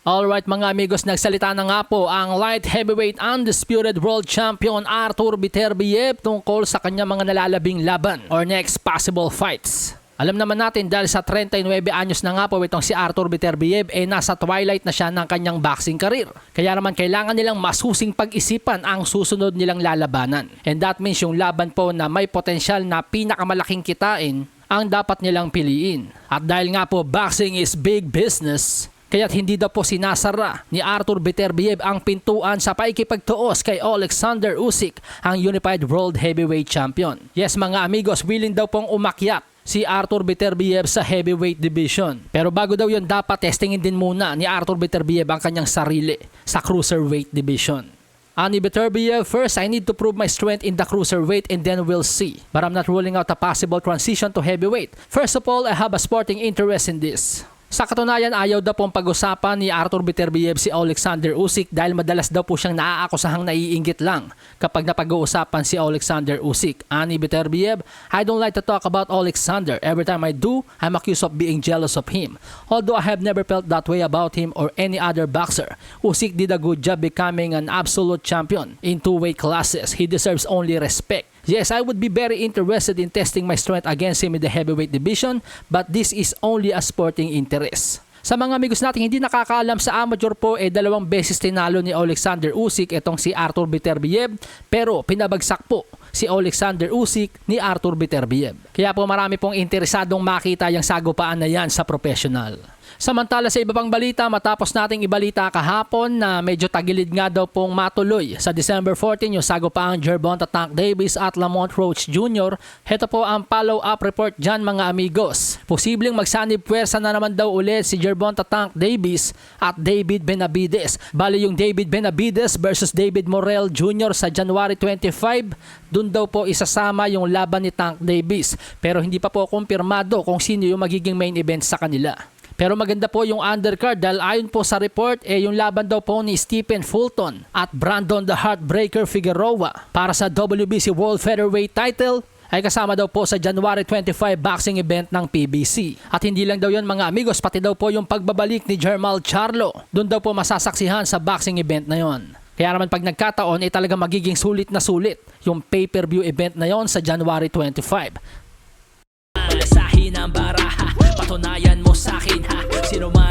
Alright mga amigos, nagsalita na nga po ang light heavyweight undisputed world champion Arthur Beterbiev tungkol sa kanya mga nalalabing laban or next possible fights. Alam naman natin dahil sa 39 anyos na nga po itong si Arthur Beterbiev eh nasa twilight na siya ng kanyang boxing career. Kaya naman kailangan nilang masusing pag-isipan ang susunod nilang lalabanan. And that means yung laban po na may potensyal na pinakamalaking kitain ang dapat nilang piliin. At dahil nga po boxing is big business, Kaya't hindi daw po sinasara ni Arthur Beterbiev ang pintuan sa paikipagtuos kay Alexander Usyk, ang Unified World Heavyweight Champion. Yes mga amigos, willing daw pong umakyat si Arthur Beterbiev sa heavyweight division. Pero bago daw yun, dapat testingin din muna ni Arthur Beterbiev ang kanyang sarili sa cruiserweight division. Ani Beterbiev, first I need to prove my strength in the cruiserweight and then we'll see. But I'm not ruling out a possible transition to heavyweight. First of all, I have a sporting interest in this. Sa katunayan, ayaw daw pong pag-usapan ni Arthur Beterbiev si Alexander Usyk dahil madalas daw po siyang naaakusahang naiinggit lang kapag napag-uusapan si Alexander Usyk. Ani Beterbiev, I don't like to talk about Alexander. Every time I do, I'm accused of being jealous of him. Although I have never felt that way about him or any other boxer. Usyk did a good job becoming an absolute champion in two weight classes. He deserves only respect. Yes, I would be very interested in testing my strength against him in the heavyweight division, but this is only a sporting interest. Sa mga amigos natin hindi nakakaalam sa amateur po eh dalawang beses tinalo ni Alexander Usyk itong si Arthur Beterbiev pero pinabagsak po si Alexander Usyk ni Arthur Beterbiev. Kaya po marami pong interesadong makita yung sagupaan na yan sa professional. Samantala sa iba pang balita, matapos nating ibalita kahapon na medyo tagilid nga daw pong matuloy sa December 14 yung sagupaang Gervonta Tank Davis at Lamont Roach Jr. Heto po ang follow-up report dyan mga amigos. Posibleng magsanib puwersa na naman daw ulit si Gervonta Tank Davis at David Benavides. Bali yung David Benavides versus David Morrell Jr. sa January 25, dun daw po isasama yung laban ni Tank Davis. Pero hindi pa po kumpirmado kung sino yung magiging main event sa kanila. Pero maganda po yung undercard dahil ayon po sa report, eh yung laban daw po ni Stephen Fulton at Brandon the Heartbreaker Figueroa para sa WBC World Featherweight title ay kasama daw po sa January 25 boxing event ng PBC. At hindi lang daw yon mga amigos, pati daw po yung pagbabalik ni Jermal Charlo. Doon daw po masasaksihan sa boxing event na yon. Kaya naman pag nagkataon ay talaga magiging sulit na sulit yung pay-per-view event na yon sa January 25. Sa hinang baraha Patunayan mo sa akin ha Sino man